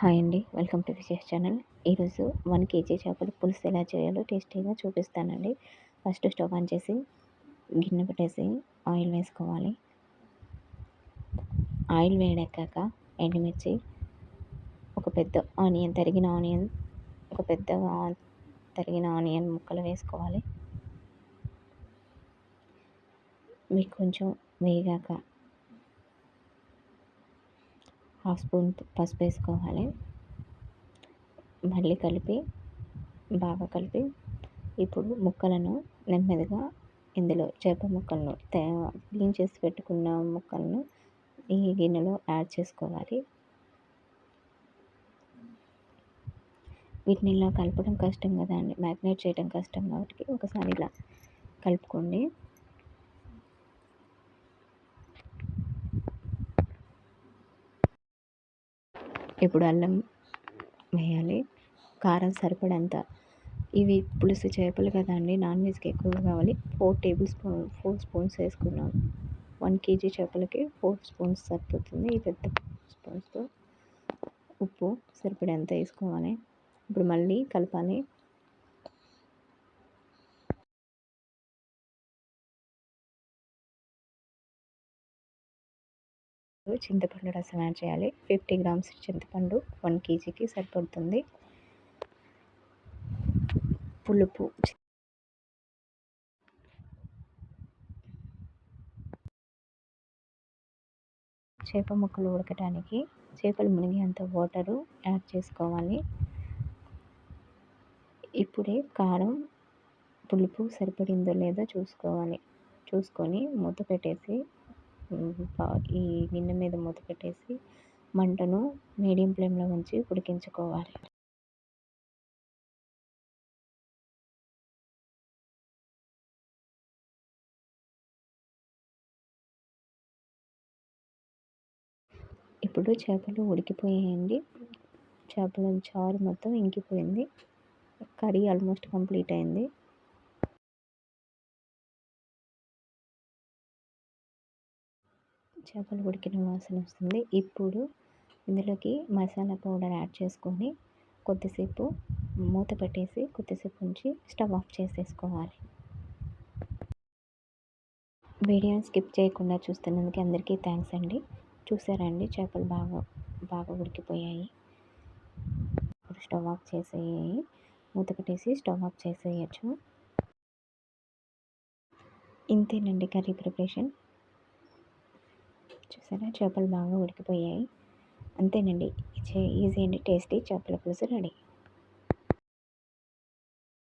Hi అండి. Welcome to Vishesh channel. ఈరోజు one KG చేపల పులుసు ఎలా చేయాలో టేస్టీగా చూపిస్తానండి. ఫస్ట్ స్టవ్ ఆన్ చేసి గిన్నె పెట్టేసి ఆయిల్ వేసుకోవాలి. ఆయిల్ వేడెక్కాక ఎండుమిర్చి ఒక పెద్ద ఆనియన్ తరిగిన ఆనియన్ ఒక పెద్ద తరిగిన ఆనియన్ ముక్కలు వేసుకోవాలి. మీకు కొంచెం వేగాక హాఫ్ స్పూన్ పసుపు వేసుకోవాలి. మళ్ళీ కలిపి బాగా కలిపి ఇప్పుడు ముక్కలను నెమ్మదిగా ఇందులో చేప ముక్కలను క్లీన్ చేసి పెట్టుకున్న ముక్కలను ఈ గిన్నెలో యాడ్ చేసుకోవాలి. వీటిని ఇలా కలపడం కష్టం కదా అండి. మ్యాగ్నేట్ చేయడం కష్టం కాబట్టి ఒకసారి ఇలా కలుపుకోండి. ఇప్పుడు అల్లం వేయాలి. కారం సరిపడంత. ఇవి పులుసు చేపలు కదా అండి నాన్ వెజ్కి ఎక్కువ కావాలి. Four tablespoon four spoons వేసుకున్నాం. వన్ కేజీ చేపలకి ఫోర్ స్పూన్స్ సరిపోతుంది. ఈ పెద్ద స్పూన్స్తో ఉప్పు సరిపడేంత వేసుకోవాలి. ఇప్పుడు మళ్ళీ కలపాలి. చింతపండు రసం యాడ్ చేయాలి. ఫిఫ్టీ గ్రామ్స్ చింతపండు వన్ కేజీకి సరిపడుతుంది. పులుపు. చేప ముక్కలు ఉడకటానికి చేపలు మునిగేంత వాటరు యాడ్ చేసుకోవాలి. ఇప్పుడే కారం పులుపు సరిపడిందో లేదో చూసుకోవాలి. చూసుకొని మూత పెట్టేసి ఈ గిన్నె మీద మూత పెట్టేసి మంటను మీడియం ఫ్లేమ్లో ఉంచి ఉడికించుకోవాలి. ఇప్పుడు చేపలు ఉడికిపోయాయండి. చేపల చారు మొత్తం ఇంకిపోయింది. కర్రీ ఆల్మోస్ట్ కంప్లీట్ అయింది. చేపలు ఉడికిన వాసన వస్తుంది. ఇప్పుడు ఇందులోకి మసాలా పౌడర్ యాడ్ చేసుకొని కొద్దిసేపు మూత పెట్టేసి కొద్దిసేపు ఉంచి స్టవ్ ఆఫ్ చేసేసుకోవాలి. వీడియోని స్కిప్ చేయకుండా చూస్తున్నందుకు అందరికీ థ్యాంక్స్ అండి. చూసారండి చేపలు బాగా బాగా ఉడికిపోయాయి. ఇప్పుడు స్టవ్ ఆఫ్ చేసేయాయి మూత పెట్టేసి స్టవ్ ఆఫ్ చేసేయచ్చు. ఇంతేనండి కర్రీ ప్రిపరేషన్. చూసారా చేపలు బాగా ఉడికిపోయాయి. అంతేనండి. ఈజీ అండి టేస్టీ చేపల పులుసు రెడీ.